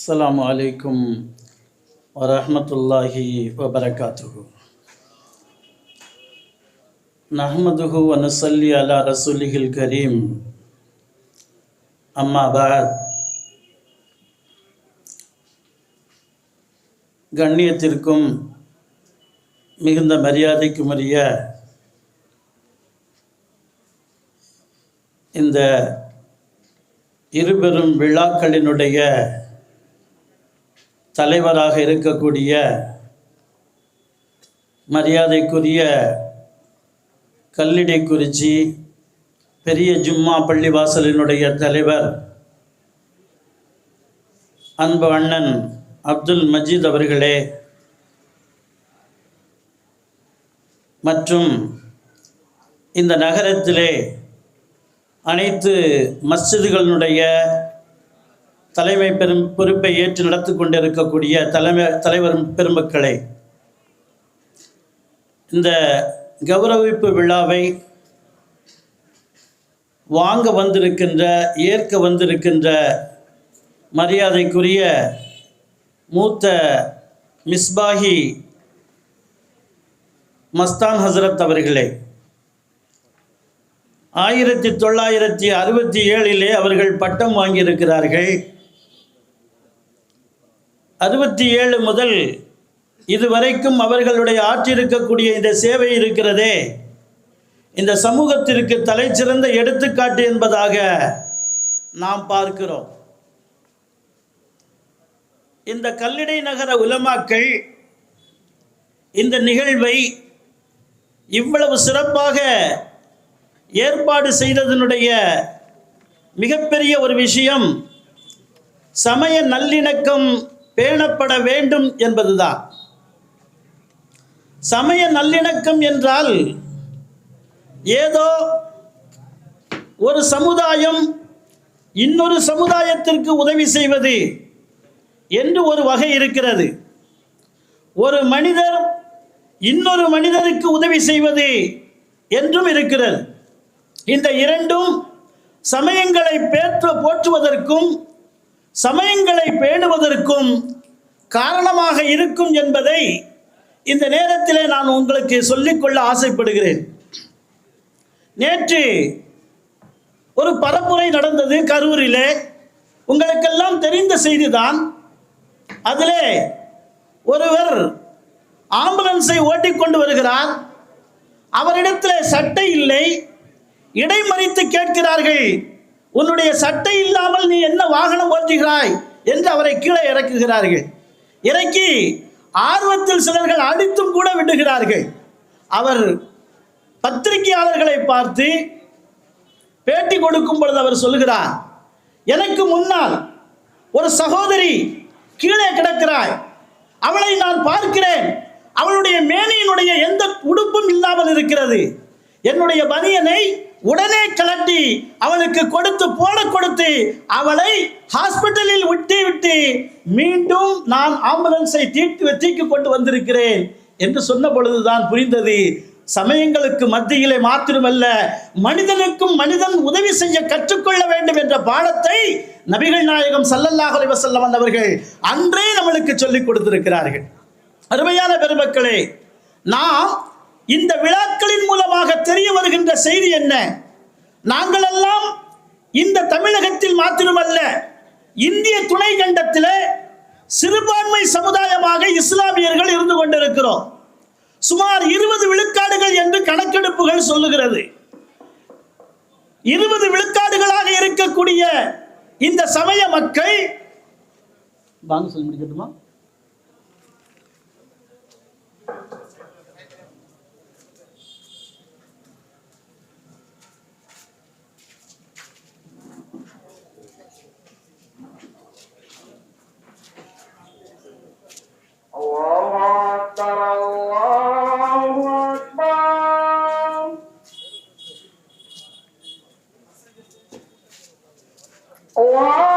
அஸ்லாம் வலைக்கும் வரமத்துல்லாஹி வபரகாத்துஹு நஹமதுஹு வனசல்லி அலா ரசூலிஹில் கரீம் அம்மா பாத் கண்ணியத்திற்கும் மிகுந்த மரியாதைக்கும் உரிய இந்த இருபெரும் விழாக்களினுடைய தலைவராக இருக்கக்கூடிய மரியாதைக்குரிய கல்லிடைக்குறிச்சி பெரிய ஜும்மா பள்ளிவாசலினுடைய தலைவர் அன்பு அண்ணன் அப்துல் மஜீத் அவர்களே மற்றும் இந்த நகரத்திலே அனைத்து மஸ்ஜிதுகளினுடைய தலைமை பெரும் பொறுப்பை ஏற்று நடத்தி கொண்டிருக்கக்கூடிய தலைமை தலைவர் பெருமக்களை இந்த கௌரவிப்பு விழாவை வாங்க வந்திருக்கின்ற ஏற்க வந்திருக்கின்ற மரியாதைக்குரிய மூத்த மிஸ்பாஹி மஸ்தான் ஹசரத் அவர்களே ஆயிரத்தி தொள்ளாயிரத்தி அறுபத்தி ஏழிலே அவர்கள் பட்டம் வாங்கியிருக்கிறார்கள். அறுபத்தி ஏழு முதல் இதுவரைக்கும் அவர்களுடைய ஆற்றிருக்கக்கூடிய இந்த சேவை இருக்கிறதே. இந்த சமூகத்திற்கு தலைச்சிறந்த எடுத்துக்காட்டு என்பதாக நாம் பார்க்கிறோம். இந்த கல்லிடை நகர உலமாக்கள் இந்த நிகழ்வை இவ்வளவு சிறப்பாக ஏற்பாடு செய்ததனுடைய மிகப்பெரிய ஒரு விஷயம் சமய நல்லிணக்கம் பேணப்பட வேண்டும் என்பதுதான். சமய நல்லிணக்கம் என்றால் ஏதோ ஒரு சமுதாயம் இன்னொரு சமுதாயத்திற்கு உதவி செய்வது என்று ஒரு வகை இருக்கிறது. ஒரு மனிதர் இன்னொரு மனிதருக்கு உதவி செய்வது என்றும் இருக்கிறது. இந்த இரண்டும் சமயங்களை பேற்ற போற்றுவதற்கும் சமயங்களை பேணுவதற்கும் காரணமாக இருக்கும் என்பதை இந்த நேரத்திலே நான் உங்களுக்கு சொல்லிக்கொள்ள ஆசைப்படுகிறேன். நேற்று ஒரு பரப்புரை நடந்தது கரூரிலே. உங்களுக்கெல்லாம் தெரிந்த செய்திதான். அதிலே ஒருவர் ஆம்புலன்ஸை ஓட்டிக்கொண்டு வருகிறார். அவரிடத்தில் சட்டை இல்லை. இடைமறித்து கேட்கிறார்கள். உன்னுடைய சட்டை இல்லாமல் நீ என்ன வாகனம் ஓட்டுகிறாய் என்று அவரை கீழே இறக்குகிறார்கள். இறக்கி ஆர்வத்தில் சிலர்கள் அடித்தும் கூட விடுகிறார்கள். அவர் பத்திரிகையாளர்களை பார்த்து பேட்டி கொடுக்கும் பொழுது அவர் சொல்லுகிறார் எனக்கு முன்னால் ஒரு சகோதரி கீழே கிடக்கிறாய். அவளை நான் பார்க்கிறேன். அவளுடைய மேனியினுடைய எந்த உடுப்பும் இல்லாமல் இருக்கிறது. என்னுடைய பனியனை உடனே கலட்டி அவளுக்கு கொடுத்து போட கொடுத்து அவளை ஹாஸ்பிட்டலில் விட்டு விட்டு மீண்டும் நான் ஆம்புலன்ஸை தீட்டு தீக்கு கொண்டு வந்திருக்கிறேன் என்று சொன்ன பொழுதுதான் புரிந்தது. சமயங்களுக்கு மத்தியிலே மாத்திரமல்ல மனிதனுக்கும் மனிதன் உதவி செய்ய கற்றுக்கொள்ள வேண்டும் என்ற பாடத்தை நபிகள் நாயகம் சல்லல்லாஹ் அலைஹி அவர்கள் அன்றே நம்மளுக்கு சொல்லிக் கொடுத்திருக்கிறார்கள். அருமையான பெருமக்களே நாம் இந்த விழாக்களின் மூலமாக தெரிய வருகின்ற செய்தி என்ன? நாங்கள் எல்லாம் இந்த தமிழகத்தில் மாத்திரமல்ல இந்திய துணை கண்டத்தில் சிறுபான்மை சமுதாயமாக இஸ்லாமியர்கள் இருந்து கொண்டிருக்கிறோம். சுமார் இருபது விழுக்காடுகள் என்று கணக்கெடுப்புகள் சொல்லுகிறது. இருபது விழுக்காடுகளாக இருக்கக்கூடிய இந்த சமய மக்கள் வாங்க சொல்லி முடிக்கட்டுமா? Allah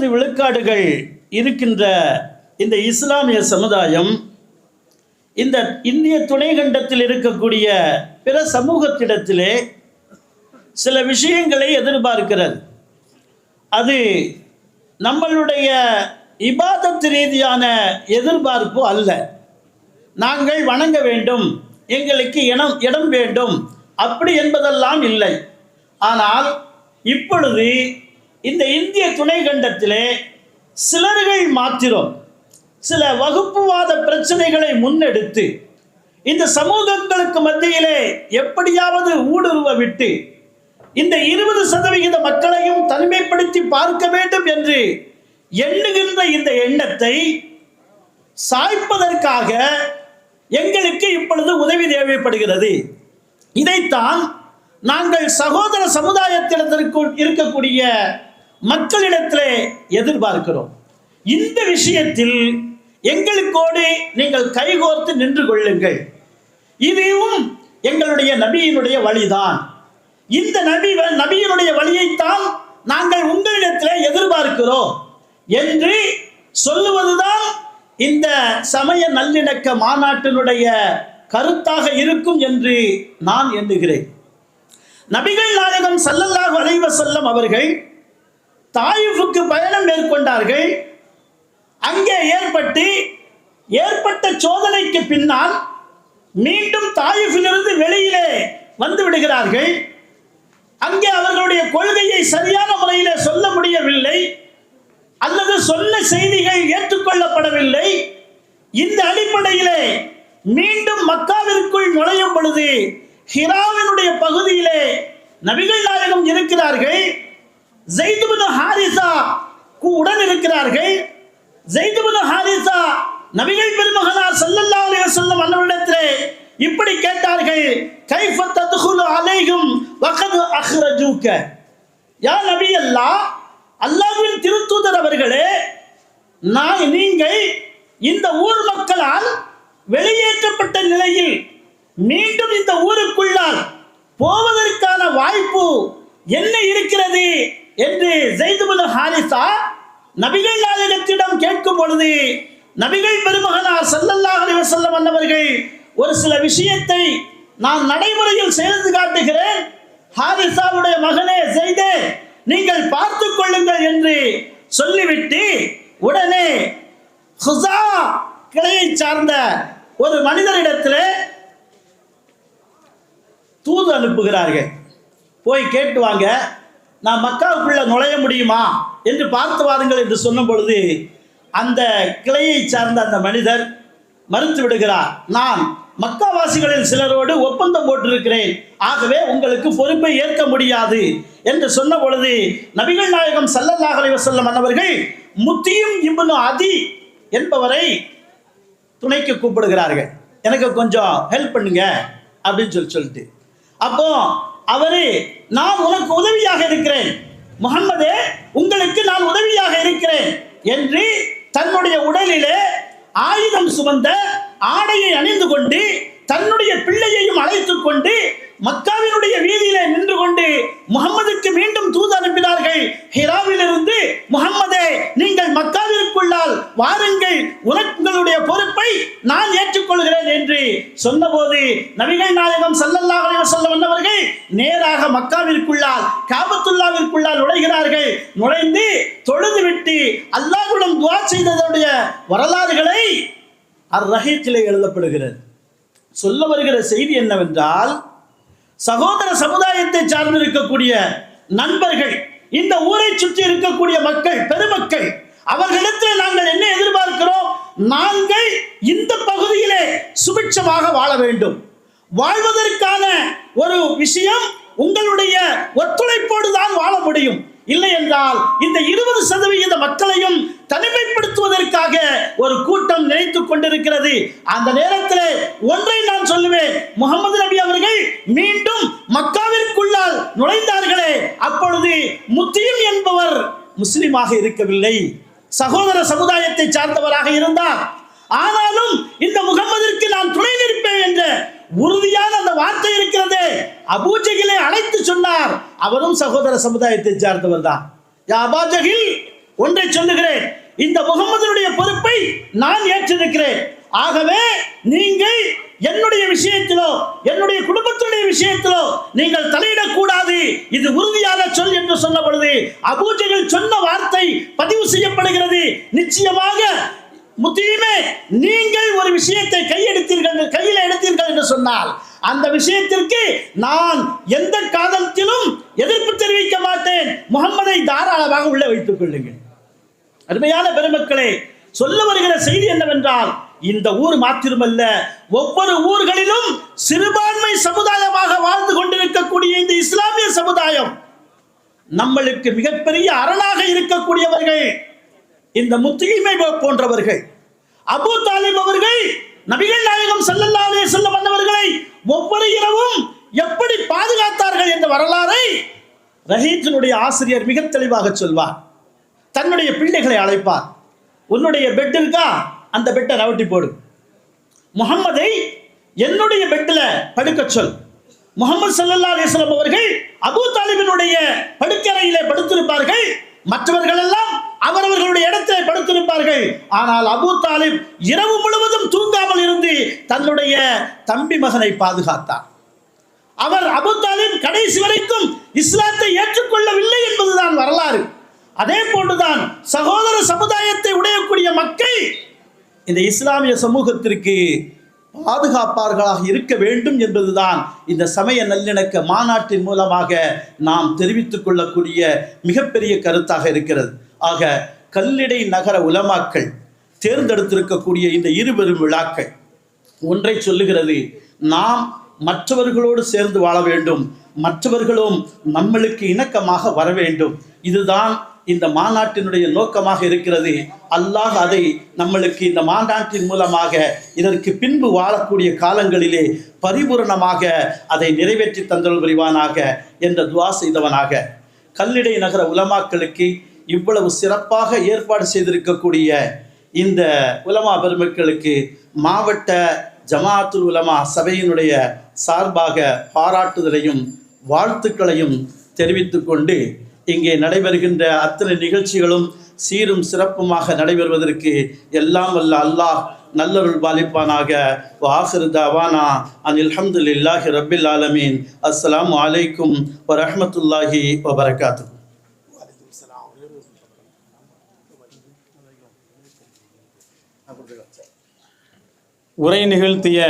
ஐம்பது விழுக்காடுகள் இருக்கின்ற இந்த இஸ்லாமிய சமுதாயம் இந்த இந்திய துணைக்கண்டத்தில் இருக்கக்கூடிய பிற சமூகத்திடத்திலே சில விஷயங்களை எதிர்பார்க்கிறது. அது நம்மளுடைய இபாதத்து ரீதியான எதிர்பார்ப்பு அல்ல. நாங்கள் வணங்க வேண்டும் எங்களுக்கு இடம் இடம் வேண்டும் அப்படி என்பதெல்லாம் இல்லை. ஆனால் இப்பொழுது இந்த இந்திய துணை கண்டத்திலே சிலர்கள் மாத்திரம் சில வகுப்புவாத பிரச்சனைகளை முன்னெடுத்து இந்த சமூகங்களுக்கு மத்தியிலே எப்படியாவது ஊடுருவ விட்டு இந்த இருபது சதவிகித மக்களையும் தனிமைப்படுத்தி பார்க்க வேண்டும் என்று எண்ணுகின்ற இந்த எண்ணத்தை சாய்ப்பதற்காக எங்களுக்கு இப்பொழுது உதவி தேவைப்படுகிறது. இதைத்தான் நாங்கள் சகோதர சமுதாயத்திடத்திற்கு இருக்கக்கூடிய மக்களிடத்திலே எதிர்பார்க்கிறோம். இந்த விஷயத்தில் எங்களுக்கோடு நீங்கள் கைகோர்த்து நின்று கொள்ளுங்கள். இதுவும் எங்களுடைய நபியினுடைய வழிதான். இந்த நபி நபியினுடைய வழியைத்தான் நாங்கள் உங்களிடத்திலே எதிர்பார்க்கிறோம் என்று சொல்லுவதுதான் இந்த சமய நல்லிணக்க மாநாட்டினுடைய கருத்தாக இருக்கும் என்று நான் எண்ணுகிறேன். நபிகள் நாயகம் ஸல்லல்லாஹு அலைவசல்லம் அவர்கள் தாயிஃபுக்கு பயணம் மேற்கொண்டார்கள். அங்கே ஏற்பட்டு ஏற்பட்ட சோதனைக்கு பின்னால் மீண்டும் தாயிஃபிலிருந்து வெளியிலே வந்து விடுகிறார்கள். அங்கே அவர்களுடைய கொள்கையை சரியான முறையிலே சொல்ல முடியவில்லை. அல்லது சொல்ல செய்திகள் ஏற்றுக்கொள்ளப்படவில்லை. இந்த அடிப்படையிலே மீண்டும் மக்காவிற்குள் நுழையும் பொழுது ஹிராவினுடைய பகுதியிலே நபிகள் நாயகம் இருக்கிறார்கள். ஜெய்துபின் ஹாரிசா உடன் இருக்கிறார்கள் ஜெய்துபின் ஹாரிசா நபிகள் பெருமகனார் ஸல்லல்லாஹு அலைய சொல்ல அன்னவரிடத்திலே இப்படி கேட்டார்கள் கைஃப தத்குலு அலைஹிம் வகத் அஹ்ரஜூக? யா நபி அல்லாஹ் அல்லாஹ்வின் திருத்தூதர் அவர்களே நான் நீங்கள் இந்த ஊர் மக்களால் வெளியேற்றப்பட்ட நிலையில் மீண்டும் இந்த ஊருக்குள்ளால் போவதற்கான வாய்ப்பு என்ன இருக்கிறது? என்று ஜெய்துபுல் ஹாரிசா நபிகள் நாயகத்திடம் கேட்கும் பொழுது நபிகள் பெருமகனார் ஸல்லல்லாஹு அலைஹி வஸல்லம் அன்னவர்கள் ஒரு சில விஷயத்தை நான் நடைமுறையில் செய்து காட்டுகிறேன். ஹாரிசாவுடைய மகனே செய்தே நீங்கள் பார்த்து கொள்ளுங்கள் என்று சொல்லிவிட்டு உடனே ஹுசா கிளையை சார்ந்த ஒரு மனிதரிடத்தில் தூது அனுப்புகிறார்கள். போய் கேட்டு வாங்க. நான் மக்காவுக்குள்ள நுழைய முடியுமா என்று பார்த்து வாருங்கள் என்று சொன்ன பொழுது அந்த கிளையை சார்ந்த அந்த மனிதர் மறுத்து விடுகிறார் நான் மக்காவாசிகளில் சிலரோடு ஒப்பந்தம் போட்டிருக்கிறேன். ஆகவே உங்களுக்கு பொறுப்பை ஏற்க முடியாது. என்று சொன்ன பொழுது நபிகள் நாயகம் சல்லல்லாஹ் அலைவசல்லம் மன்னவர்கள் முத்தியும் இப்னு அதி என்பவரை துணைக்கு கூப்பிடுகிறார்கள். எனக்கு கொஞ்சம் ஹெல்ப் பண்ணுங்க அப்படின்னு சொல்லி சொல்லிட்டு. அப்போ அவரு நான் உனக்கு உதவியாக இருக்கிறேன். முகம்மதே உங்களுக்கு நான் உதவியாக இருக்கிறேன் என்று தன்னுடைய உடலிலே ஆயுதம் சுமந்த ஆடையை அணிந்து கொண்டு தன்னுடைய பிள்ளையையும் அழைத்து கொண்டு மக்காவினுடைய வீதியிலே நின்று கொண்டு முகம்மதுக்கு மீண்டும் தூது அனுப்பினார்கள். ஹிராவிலிருந்து முகம்மதே நீங்கள் மக்காவிற்குள்ளால் வாருங்கள். உனக்கு நான் ஏற்றுக்கொள்கிறேன் என்று சொன்னபோது நபிகள் நாயகம் சல்லல்லாஹ் அலைஹி வஸல்லம் வந்தவர்கள் நேராக மக்காவிற்குள்ளால் காபத்துல்லாவிற்குள்ளால் நுழைகிறார்கள். நுழைந்து தொழுது விட்டு அல்லாஹ்விடம் துவா செய்ததனுடைய வரலாறுகளை அர் ரஹீக்கிலே எழுதப்படுகிறது. சொல்ல வருகிற செய்தி என்னவென்றால் சகோதர சமுதாயத்தை சார்ந்திருக்கக்கூடிய நண்பர்கள் இந்த ஊரை சுற்றி இருக்கக்கூடிய மக்கள் பெருமக்கள் அவர்களிடத்தில் நாங்கள் என்ன எதிர்பார்க்கிறோம் நாங்கள் இந்த பகுதியிலே சுபிட்சமாக வாழ வேண்டும். வாழ்வதற்கான ஒரு விஷயம் உங்களுடைய ஒத்துழைப்போடு தான் வாழ முடியும். இல்லை என்றால் இந்த இருபது சதவிகித மக்களையும் தனிமைப்படுத்துவதற்காக ஒரு கூட்டம் நினைத்துக் கொண்டிருக்கிறது. அந்த நேரத்தில் ஒன்றை நான் சொல்லுவேன். முகமது நபி அவர்கள் மீண்டும் மக்காவிற்குள்ளால் நுழைந்தார்களே அப்பொழுது முத்தியும் என்பவர் முஸ்லிமாக இருக்கவில்லை. சகோதர சமுதாயத்தை சார்ந்தவராக இருந்தார். ஆனாலும் இந்த முகமதிற்கு நான் துணை நிற்பேன் என்ற உறுதியான அந்த வார்த்தை இருக்கிறதே. அபூஜகிலை அழைத்து சொன்னார். அவரும் சகோதர சமுதாயத்தை சார்ந்தவர் தான். அபாஜகில் ஒன்றை சொல்லுகிறேன். இந்த முகமதனுடைய பொறுப்பை நான் ஏற்றிருக்கிறேன். ஆகவே நீங்கள் என்னுடைய விஷயத்திலோ என்னுடைய குடும்பத்தினுடைய விஷயத்திலோ நீங்கள் தலையிடக்கூடாது. இது உறுதியான சொல் என்று சொன்ன பொழுது அபூஜைகள் சொன்ன வார்த்தை பதிவு செய்யப்படுகிறது. நிச்சயமாக முத்தியுமே நீங்கள் ஒரு விஷயத்தை கையெடுத்தீர்கள் கையில் எடுத்தீர்கள் என்று சொன்னால் அந்த விஷயத்திற்கு நான் எந்த காலத்திலும் எதிர்ப்பு தெரிவிக்க மாட்டேன். முகம்மதை தாராளமாக உள்ளே வைத்துக் கொள்ளுங்கள். அருமையான பெருமக்களே சொல்ல வருகிற செய்தி என்னவென்றால் இந்த ஊர் மாத்திரமல்ல ஒவ்வொரு ஊர்களிலும் சிறுபான்மை சமுதாயமாக வாழ்ந்து கொண்டிருக்கக்கூடிய இந்த இஸ்லாமிய சமுதாயம் நம்மளுக்கு மிகப்பெரிய அரணாக இருக்கக்கூடியவர்கள் இந்த முத்துகிமை போன்றவர்கள் அபூ தாலிப் அவர்கள் நபிகள் நாயகம் செல்லல்லா அலே வஸல்லம் வந்தவர்களை ஒவ்வொரு இரவும் எப்படி பாதுகாத்தார்கள் என்ற வரலாறை ரஹீத்தினுடைய ஆசிரியர் மிக தெளிவாக சொல்வார். தன்னுடைய பிள்ளைகளை அழைப்பார். உன்னுடைய பெட் இருக்கா? அந்த பெட்டை ரவட்டி போடு. முகம்மதை என்னுடைய பெட்டில் படுக்க சொல். முகமது சல்லல்லா அலிஸ்லாம் அவர்கள் அபூ தாலிபினுடைய படுக்கறையிலே படுத்திருப்பார்கள். மற்றவர்கள் எல்லாம் அவரவர்களுடைய இடத்தை படுத்திருப்பார்கள். ஆனால் அபு தாலிப் இரவு முழுவதும் தூங்காமல் இருந்து தன்னுடைய தம்பி மகனை பாதுகாத்தார் அவர் அபு தாலிப் கடைசி வரைக்கும் இஸ்லாத்தை ஏற்றுக்கொள்ளவில்லை என்பதுதான் வரலாறு. அதே போன்றுதான் சகோதர சமுதாயத்தை உடையக்கூடிய மக்கள் இந்த இஸ்லாமிய சமூகத்திற்கு பாதுகாப்பார்களாக இருக்க வேண்டும் என்பதுதான் இந்த சமய நல்லிணக்க மாநாட்டின் மூலமாக நாம் தெரிவித்துக் கொள்ளக்கூடிய மிகப்பெரிய கருத்தாக இருக்கிறது. ஆக கல்லிடை நகர உலமாக்கள் தேர்ந்தெடுத்திருக்கக்கூடிய இந்த இருபெரும் விழாக்கள் ஒன்றை சொல்லுகிறது நாம் மற்றவர்களோடு சேர்ந்து வாழ வேண்டும் மற்றவர்களும் நம்மளுக்கு இணக்கமாக வர வேண்டும். இதுதான் இந்த மாநாட்டினுடைய நோக்கமாக இருக்கிறது. அல்லாஹ் அதை நம்மளுக்கு இந்த மாநாட்டின் மூலமாக இதற்கு பின்பு வாழக்கூடிய காலங்களிலே பரிபூரணமாக அதை நிறைவேற்றி தந்தல் புரிவானாக என்ற துவா செய்தவனாக. கல்லிடை நகர உலமாக்களுக்கு இவ்வளவு சிறப்பாக ஏற்பாடு செய்திருக்கக்கூடிய இந்த உலமா பெருமக்களுக்கு மாவட்ட ஜமாத்துல் உலமா சபையினுடைய சார்பாக பாராட்டுதலையும் வாழ்த்துக்களையும் தெரிவித்து கொண்டு இங்கே நடைபெறுகின்ற அத்தனை நிகழ்ச்சிகளும் சீரும் சிறப்புமாக நடைபெறுவதற்கு எல்லாம் வல்ல அல்லாஹ் நல்லருள் பாலிப்பானாக. வாஹிரு தவானா அனில் அல்ஹம்துலில்லாஹி ரபில் ஆலமீன். அஸ்லாம் வலைக்கும் வரமத்துல்லாஹி வபரகாத்து உரை நிகழ்த்திய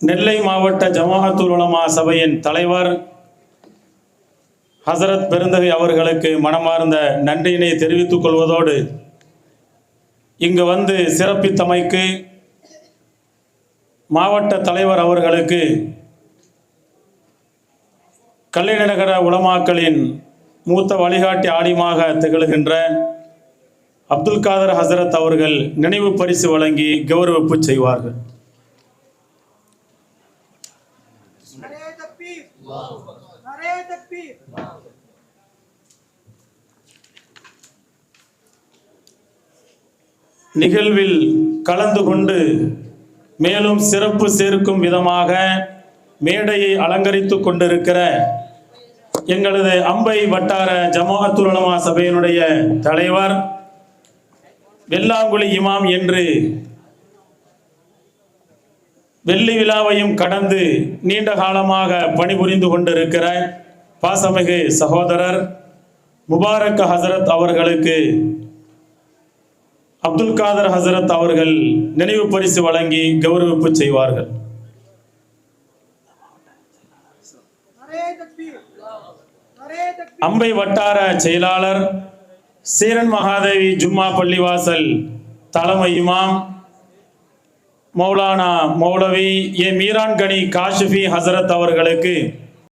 நெல்லை மாவட்ட ஜமாஅத்துல் உலமா சபையின் தலைவர் ஹசரத் பெருந்தகை அவர்களுக்கு மனமார்ந்த நன்றியினை தெரிவித்துக் கொள்வதோடு இங்கு வந்து சிறப்பித்தமைக்கு மாவட்ட தலைவர் அவர்களுக்கு கல்லிநகர உலமாக்களின் மூத்த வழிகாட்டி ஆடிமாக திகழ்கின்ற அப்துல் காதர் ஹசரத் அவர்கள் நினைவு பரிசு வழங்கி கௌரவிப்பு செய்வார்கள். நிகழ்வில் கலந்து கொண்டு மேலும் சிறப்பு சேர்க்கும் விதமாக மேடையை அலங்கரித்துக் கொண்டிருக்கிற எங்களது அம்பை வட்டார ஜமாத்துலமா சபையினுடைய தலைவர் வெள்ளாங்குழி இமாம் என்று வெள்ளி விழாவையும் கடந்து நீண்ட காலமாக பணிபுரிந்து கொண்டிருக்கிற பாசமிகு சகோதரர் முபாரக் ஹசரத் அவர்களுக்கு அப்துல் காதர் ஹசரத் அவர்கள் நினைவு பரிசு வழங்கி கௌரவிப்பு செய்வார்கள். அம்பை வட்டார செயலாளர் சீரன் மகாதேவி ஜும்மா பள்ளிவாசல் தலைமை இமாம் மௌலானா மௌலவி ஏ மீரான் கனி காஷிஃபி ஹசரத் அவர்களுக்கு